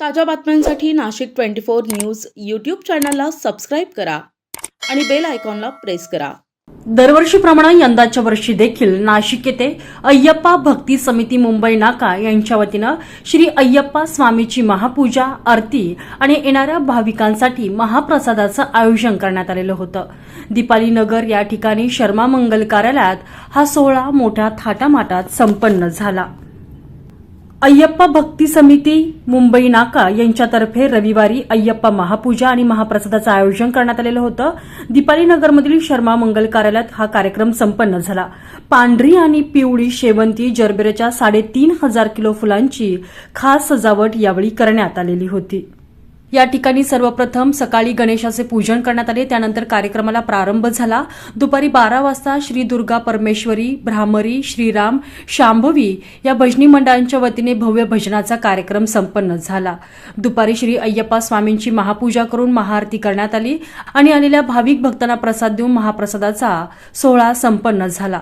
ताज्या बातम्यांसाठी Nashik twenty four news YouTube चॅनलला सबस्क्राईब करा आणि बेल आयकॉनला प्रेस करा. दरवर्षीप्रमाणे यंदाच्या वर्षी देखील नाशिक येथे अय्यप्पा भक्ती समिती मुंबई नाका यांच्या वतीनं श्री अय्यप्पा स्वामीची महापूजा आरती आणि येणाऱ्या भाविकांसाठी महाप्रसादाचं आयोजन करण्यात आलेलं होतं. दीपाली नगर या ठिकाणी शर्मा मंगल कार्यालयात हा सोहळा मोठ्या थाटामाटात संपन्न झाला. अय्यप्पा भक्ती समिती मुंबई नाका यांच्यातर्फे रविवारी अय्यप्पा महापूजा आणि महाप्रसादाचं आयोजन करण्यात आलेलं होतं. दीपाली नगरमधील शर्मा मंगल कार्यालयात हा कार्यक्रम संपन्न झाला. पांढरी आणि पिवळी शेवंती जरबेरच्या साडेतीन हजार किलो फुलांची खास सजावट यावेळी करण्यात आलेली होती. या ठिकाणी सर्वप्रथम सकाळी गणेशाचे पूजन करण्यात आले. त्यानंतर कार्यक्रमाला प्रारंभ झाला. दुपारी बारा वाजता श्री दुर्गा परमेश्वरी भ्रामरी श्रीराम शांभवी या भजनी मंडळांच्या वतीने भव्य भजनाचा कार्यक्रम संपन्न झाला. दुपारी श्री अय्यप्पा स्वामींची महापूजा करून महाआरती करण्यात आली आणि आलेल्या भाविक भक्तांना प्रसाद देऊन महाप्रसादाचा सोहळा संपन्न झाला.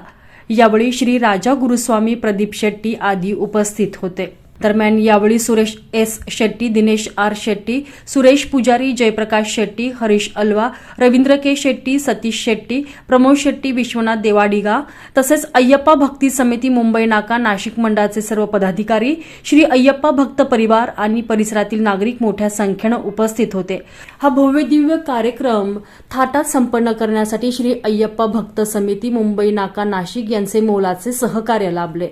यावेळी श्री राजा गुरुस्वामी प्रदीप शेट्टी आदी उपस्थित होते. दरम्यान यावेळी Suresh S Shetty Dinesh R Shetty Suresh Pujari Jayaprakash Shetty Harish Alva Ravindra K Shetty Satish Shetty Pramod Shetty Vishwanath Devadiga तसेच अय्यप्पा भक्ती समिती मुंबई नाका नाशिक मंडळाचे सर्व पदाधिकारी श्री अय्यप्पा भक्त परिवार आणि परिसरातील नागरिक मोठ्या संख्येनं उपस्थित होते. हा भव्यदिव्य कार्यक्रम थाटात संपन्न करण्यासाठी श्री अय्यप्पा भक्त समिती मुंबई नाका नाशिक यांचे मोलाचे सहकार्य लाभले.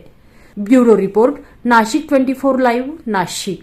Bureau report Nashik twenty four live Nashik.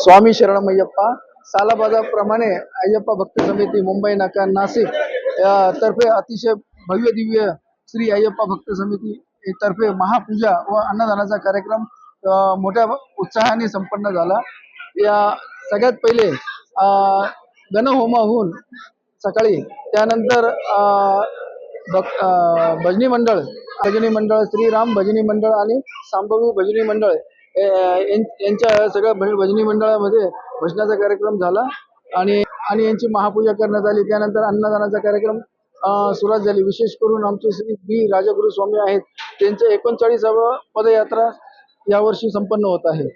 स्वामी शरणम अय्यप्पा सालाबाजाप्रमाणे अय्यप्पा भक्त समिती मुंबई नाका नाशिक तर्फे अतिशय भव्य दिव्य श्री अय्यप्पा भक्त समिती तर्फे महापूजा व अन्नदानाचा कार्यक्रम मोठ्या उत्साहाने संपन्न झाला. या सगळ्यात पहिले अ, होऊन सकाळी त्यानंतर भजनी मंडळ भजनी मंडळ श्रीराम भजनी मंडळ आणि सांभवी भजनी मंडळ यांच्या सगळ्या भजनी मंडळामध्ये भजनाचा कार्यक्रम झाला आणि आणि यांची महापूजा करण्यात आली. त्यानंतर अन्नदानाचा कार्यक्रम सुरुवात झाली. विशेष करून आमचे श्री बी राजगुरु स्वामी आहेत. त्यांचे एकोणचाळीसावं पदयात्रा यावर्षी संपन्न होत आहे.